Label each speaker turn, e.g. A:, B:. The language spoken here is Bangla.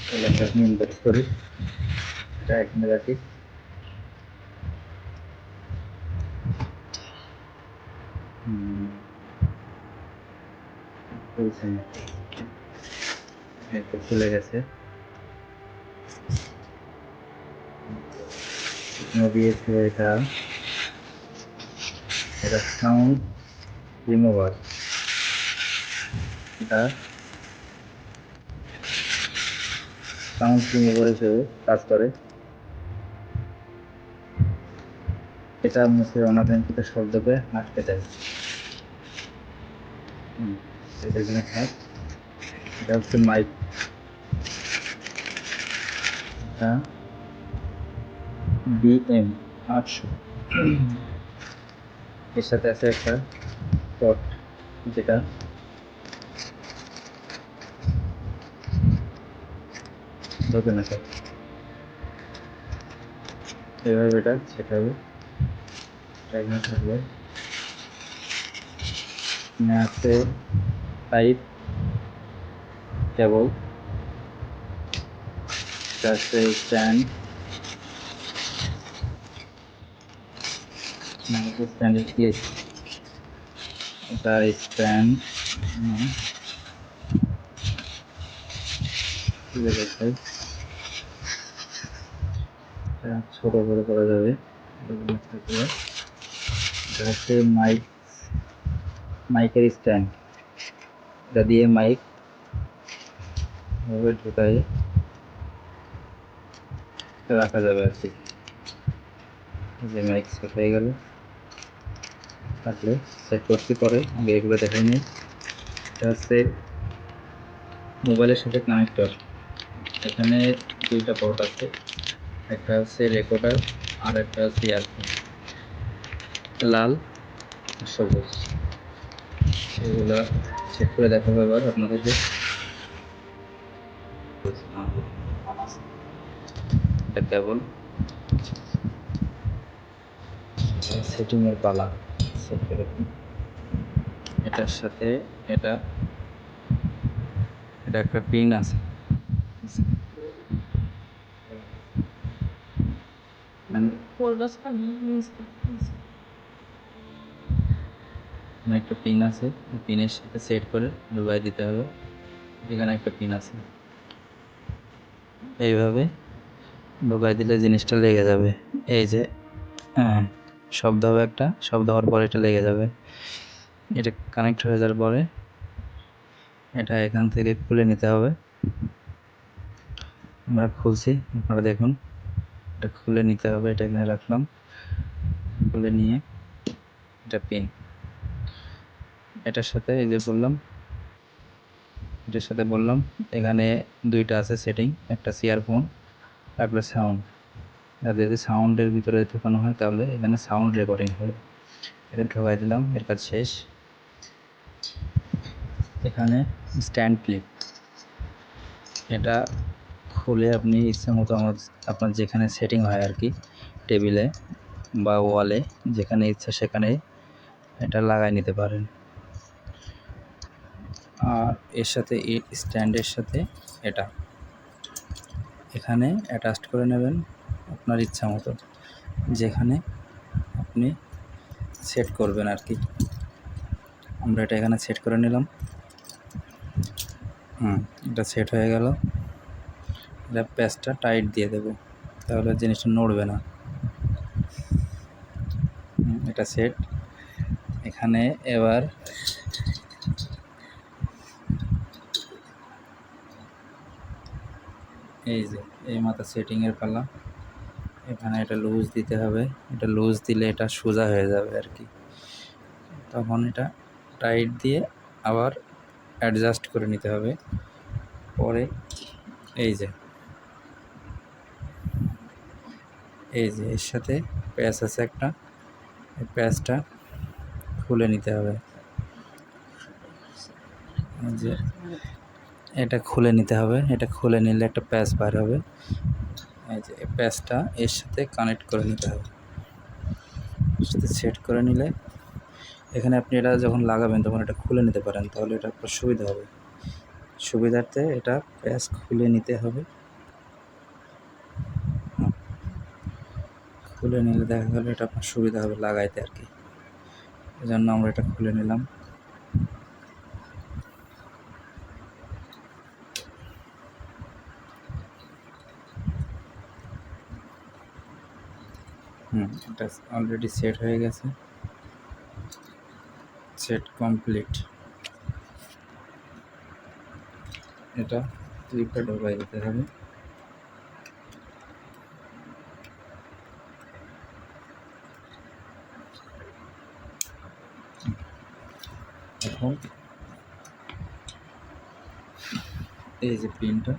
A: তাহলে আমরা এখন ইনভার্ট করি এটা এখানে রাখি হুম। খুলছে না। এই তো হিসেবে কাজ করে। এটা মুখের অনাকাঙ্ক্ষিত শব্দকে আটকে দেয়। এটা হচ্ছে মাইক এটা বিএম আটশো। এর সাথে আছে একটা পট যেটা ঢোকে না এভাবে এটা সেট হবে। এখানে থাকবে আছে পাইপ কেবল আছে? স্ট্যান্ড স্ট্যান্ডের কি এটা স্ট্যান্ড ছোট করে করা যাবে। এটা মাইক মাইকের স্ট্যান্ড এটা দিয়ে মাইক এভাবে ঢোকায়। রাখা যাবে আর কি। যে মাইক সেট হয়ে গেল। থাকলে সেট করতে পরে। আগে এগুলো দেখে নিই এটা হচ্ছে মোবাইলের সাথে কানেক্টর এখানে দুইটা পোর্ট আছে। একটা হচ্ছে রেকর্ডার আর একটা হচ্ছে ইয়ারফোন লাল। সবুজ। সেগুলো চেক করে দেখাবো এবার আপনাদেরকে। কেবল সেটিং এর পালা। সেট করে এটার সাথে এটা এটা একটা পিন আছে। মানে একটা পিন আছে পিনের সাথে সেট করে ডুবাই দিতে হবে। এখানে একটা পিন আছে। এইভাবে ডুবাই দিলে জিনিসটা লেগে যাবে। এই যে হ্যাঁ শব্দ হবে একটা শব্দ হওয়ার পরে এটা লেগে যাবে। এটা কানেক্ট হয়ে যাওয়ার পরে এটা এখান থেকে খুলে নিতে হবে। আমরা খুলছি আপনারা দেখুন। এটা খুলে নিতে হবে, এটা এখানে রাখলাম। খুলে নিয়ে এটা পিন। এটার সাথে এই যে বললাম, এটার সাথে বললাম, এখানে দুইটা আছে সেটিং একটা ফোন একটা সাউন্ড আর যদি সাউন্ডের ভিতরে ঢোকানো হয় তাহলে এখানে সাউন্ড রেকর্ডিং হবে। এটা ঢোকাই দিলাম, এর কাজ শেষ। এখানে স্ট্যান্ড ক্লিপ এটা খুলে আপনি ইচ্ছে মতো আমার, আপনার যেখানে সেটিং হয় আর কি টেবিলে বা ওয়ালে যেখানে ইচ্ছা সেখানে এটা লাগাই নিতে পারেন। আর এর সাথে এই স্ট্যান্ডের সাথে এটা। এখানে অ্যাটাচড করে নেবেন আপনার ইচ্ছা মতো। যেখানে আপনি সেট করবেন আর কি। আমরা এটা এখানে সেট করে নিলাম। হুম, এটা সেট হয়ে গেল। প্যাচটা টাইট দিয়ে দেবো। তাহলে জিনিসটা নড়বে না। এটা সেট এখানে এবার এই যে, এই মাথা সেটিংয়ের পালা। এখানে এটা লুজ দিতে হবে। এটা লুজ দিলে এটা সোজা হয়ে যাবে আর কি। তখন এটা টাইট দিয়ে আবার অ্যাডজাস্ট করে নিতে হবে। পরে এই যে এই যে, এর সাথে প্যাচ আছে একটা। এই প্যাচটা খুলে নিতে হবে। যে, এটা খুলে নিতে হবে। এটা খুলে নিলে একটা প্যাচ বার হবে। এই যে প্যাচটা এর সাথে কানেক্ট করে নিতে হবে। এর সাথে সেট করে নিলে এখানে আপনি এটা যখন লাগাবেন তখন এটা খুলে নিতে পারেন, তাহলে এটা আপনার সুবিধা হবে। সুবিধার্থে এটা প্যাচ খুলে নিতে হবে। খুলে নিলে দেখা গেল এটা আপনার সুবিধা হবে লাগাইতে আর কি। এই জন্য আমরা এটা খুলে নিলাম। হুম, এটা অলরেডি সেট হয়ে গেছে। সেট কমপ্লিট এটা ক্লিপটা ঢোকাই দিতে হবে। এখন এই যে পিনটা।